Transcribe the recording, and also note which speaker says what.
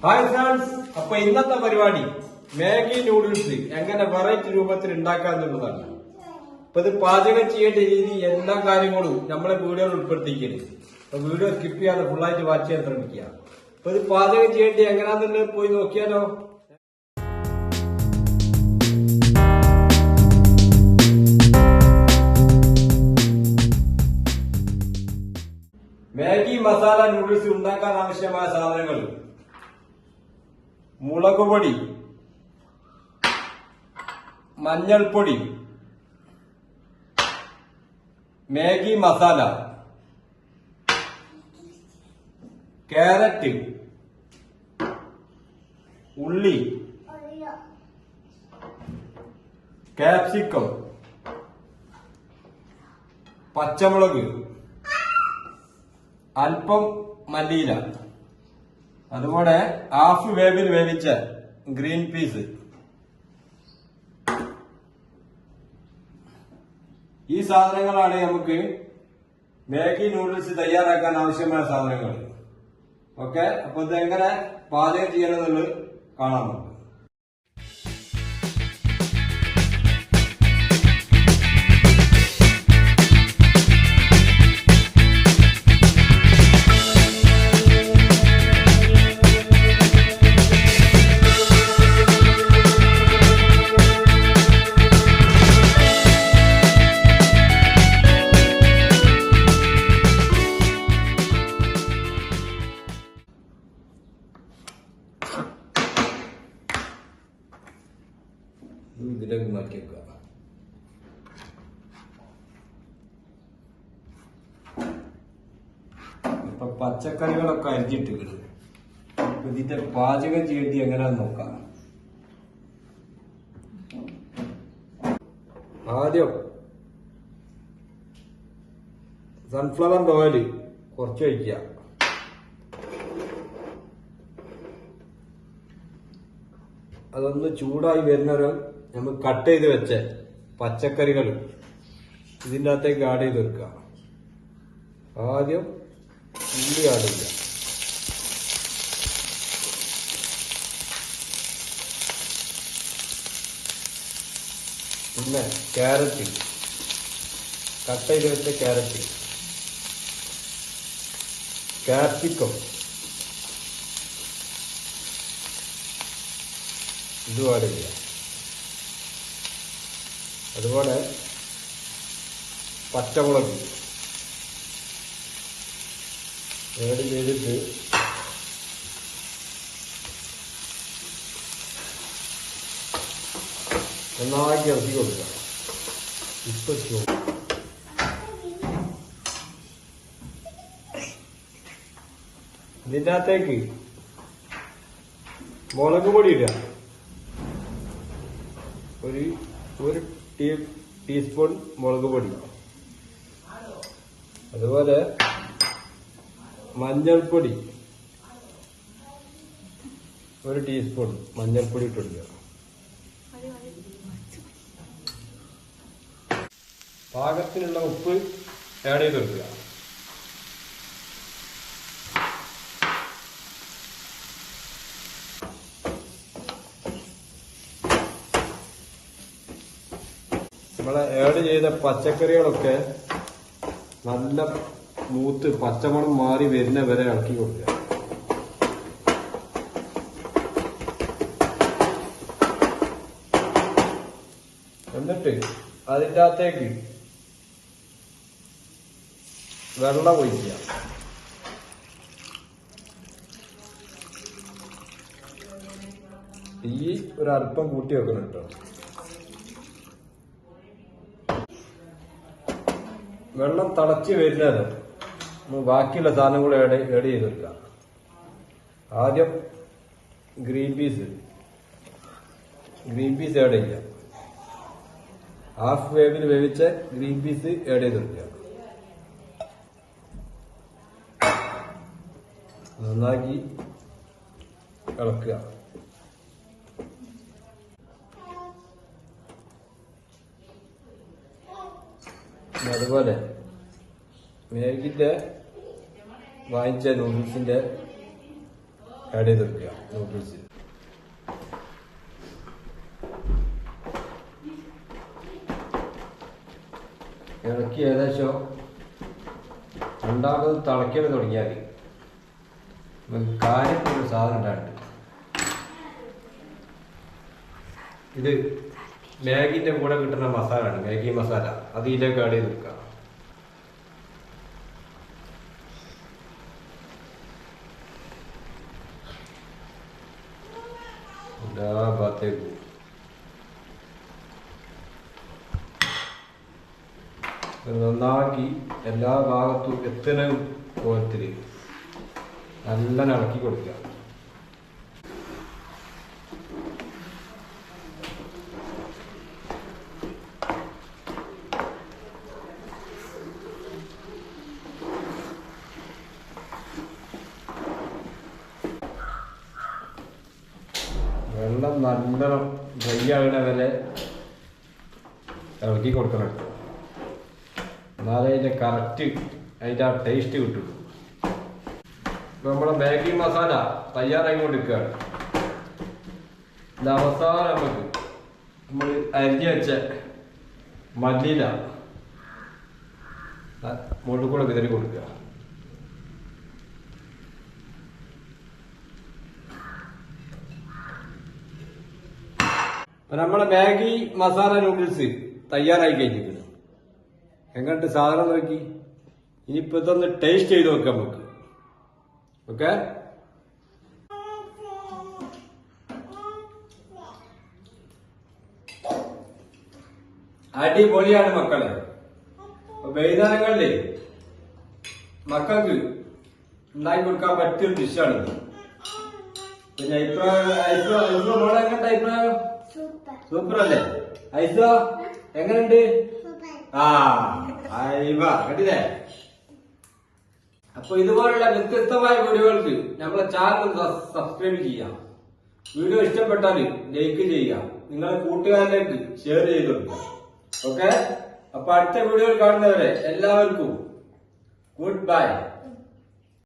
Speaker 1: Hi friends അപ്പൊ ഇന്നത്തെ പരിപാടി മാഗി നൂഡിൽസ് എങ്ങനെ വെറൈറ്റി രൂപത്തിൽ ഉണ്ടാക്കാന്നുള്ളതാണ് അപ്പൊ ഇത് പാചകം ചെയ്യേണ്ട രീതി എല്ലാ കാര്യങ്ങളും നമ്മളെ വീഡിയോയിൽ ഉൾപ്പെടുത്തിക്കരുത് അപ്പൊ വീഡിയോ സ്കിപ്പ് ചെയ്യാതെ ഫുള്ളായിട്ട് വാച്ച് ചെയ്യാൻ ശ്രമിക്കുക. അപ്പൊ ഇത് പാചകം ചെയ്യേണ്ടി എങ്ങനെയാണെന്നുള്ളത് പോയി നോക്കിയാലോ? മാഗി മസാല നൂഡിൽസ് ഉണ്ടാക്കാൻ ആവശ്യമായ സാധനങ്ങൾ മുളക് പൊടി മഞ്ഞൾപ്പൊടി മാഗി മസാല ക്യാരറ്റ് ഉള്ളി കാപ്സിക്കം പച്ചമുളക് അല്പം മല്ലിയില. അതുപോലെ ഹാഫ് വേവിൽ വേവിച്ച ഗ്രീൻ പീസ് ഈ സാധനങ്ങളാണ് നമുക്ക് മാഗി നൂഡിൽസ് തയ്യാറാക്കാൻ ആവശ്യമായ സാധനങ്ങൾ. ഓക്കെ അപ്പൊ ഇത് എങ്ങനെ പാചകം ചെയ്യണമെന്നുള്ളത് കാണാൻ ഇതിലേക്ക് മാറ്റി വെക്കുക. ഇപ്പൊ പച്ചക്കറികളൊക്കെ അരിഞ്ഞിട്ട് ഇതിന്റെ പാചകം ചെയ്യേണ്ടി എങ്ങനെയാന്ന് നോക്കാം. ആദ്യം സൺഫ്ലവർ ഓയിൽ കുറച്ച് ഒഴിക്കുക. അതൊന്ന് ചൂടായി വരുന്നവരെ നമ്മൾ കട്ട് ചെയ്ത് വെച്ച പച്ചക്കറികൾ ഇതിന്റെ അകത്തേക്ക് ആഡ് ചെയ്ത് വെക്കുക. ആദ്യം ഉള്ളി ആഡ് ചെയ്യുക. പിന്നെ ക്യാരറ്റ് കട്ട് ചെയ്ത് വെച്ച ക്യാരറ്റ് ക്യാപ്സിക്കം ഇതും ആഡ് പാടില്ല അതുപോലെ പച്ചമുളക്. ഏട് ചെയ്തിട്ട് നന്നാക്കി ഇറക്കി കൊടുക്കുക. ഇപ്പൊ ചോ- ഇതിന്റെ അകത്തേക്ക് മുളക് പൊടി ഇടുക. ഒരു ഒരു ടീ ടീസ്പൂൺ മുളക് പൊടി. അതുപോലെ മഞ്ഞൾപ്പൊടി. ഒരു ടീസ്പൂൺ മഞ്ഞൾപ്പൊടി ഇട്ടുകൊടുക്കുക പാകത്തിനുള്ള ഉപ്പ് ആഡ് ചെയ്ത് വെക്കുക നമ്മളെ ആഡ് പച്ചക്കറികളൊക്കെ നല്ല മൂത്ത് പച്ചമണം മാറി വരുന്ന വരെ ഇളക്കി കൊടുക്കുക. എന്നിട്ട് അതിന്റെ അകത്തേക്ക് വെള്ളം ഒഴിക്കുക. ഒരു ഒരല്പം കൂട്ടി വെക്കണം കേട്ടോ. വെള്ളം തിളച്ച് വരുന്നത് ബാക്കിയുള്ള സാധനം കൂടെ ഏഡ് ചെയ്ത് വെക്കുക. ആദ്യം green peas green peas add ചെയ്യുക. ഹാഫ് വേവിൽ വേവിച്ച ഗ്രീൻ പീസ് ആഡ് ചെയ്ത് വെക്കുക. നന്നാക്കി ഇളക്കുക. അതുപോലെ മേഗിന്റെ വാങ്ങിച്ച നൂഡിൽസിന്റെ ആഡ് ചെയ്ത് വെക്കുക നൂഡിൽസ്. ഇറക്കി ഏകദേശം രണ്ടാമത് തിളക്കണ തുടങ്ങിയാൽ കാര്യത്തിലൊരു സാധനം ഉണ്ടായിട്ട് ഇത് മാഗിന്റെ കൂടെ കിട്ടുന്ന മസാലയാണ്. മാഗി മസാല. അത് ഇതിലേക്ക് ആഡ് ചെയ്ത് ഇത് നന്നാക്കി എല്ലാ ഭാഗത്തും എത്തുന്ന കോലത്തിൽ നല്ല ഇളക്കി കൊടുക്കുക. വെള്ളം നല്ലോണം ഡ്രൈ ആകണ വരെ ഇളക്കി കൊടുക്കണം. എന്നാലേ അതിന്റെ കറക്റ്റ് അതിന്റെ ആ ടേസ്റ്റ് കിട്ടും. ഇപ്പം നമ്മുടെ മാഗി മസാല തയ്യാറായി കൊണ്ടിരിക്കുകയാണ് ഇത് അവസാനം നമുക്ക് നമ്മൾ അരിഞ്ഞ് വെച്ച മല്ലിയില മുകളിൽ കൂടെ വിതറി കൊടുക്കുക അപ്പൊ നമ്മളെ മാഗി മസാല നൂഡിൽസ് തയ്യാറായി കഴിഞ്ഞിരിക്കുന്നു. എങ്ങോട്ട് സാധനം നോക്കി? ഇനിയിപ്പോ ഇതൊന്ന് ടേസ്റ്റ് ചെയ്ത് നോക്കാം നമുക്ക്. ഓക്കെ അടിപൊളിയാണ് മക്കളെ. വൈകുന്നേരങ്ങളിലെ മക്കൾക്ക് ഉണ്ടാക്കി കൊടുക്കാൻ പറ്റിയൊരു ഡിഷാണ് പിന്നെ അഭിപ്രായം അഭിപ്രായം മോളെ എങ്ങനത്തെ അഭിപ്രായം?
Speaker 2: സൂപ്പർ
Speaker 1: അല്ലേ ഐസോ എങ്ങനെയുണ്ട് ആ ഐവ കണ്ടില്ലേ? അപ്പൊ ഇതുപോലുള്ള വ്യത്യസ്തമായ വീഡിയോകൾക്ക് നമ്മളെ ചാനൽ സബ്സ്ക്രൈബ് ചെയ്യാം വീഡിയോ ഇഷ്ടപ്പെട്ടാൽ ലൈക്ക് ചെയ്യുക. നിങ്ങളുടെ കൂട്ടുകാരിലേക്ക് ഷെയർ ചെയ്ത് കൊടുക്കുക. ഓക്കെ അപ്പൊ അടുത്ത വീഡിയോയിൽ കാണുന്നവരെ എല്ലാവർക്കും ഗുഡ് ബൈ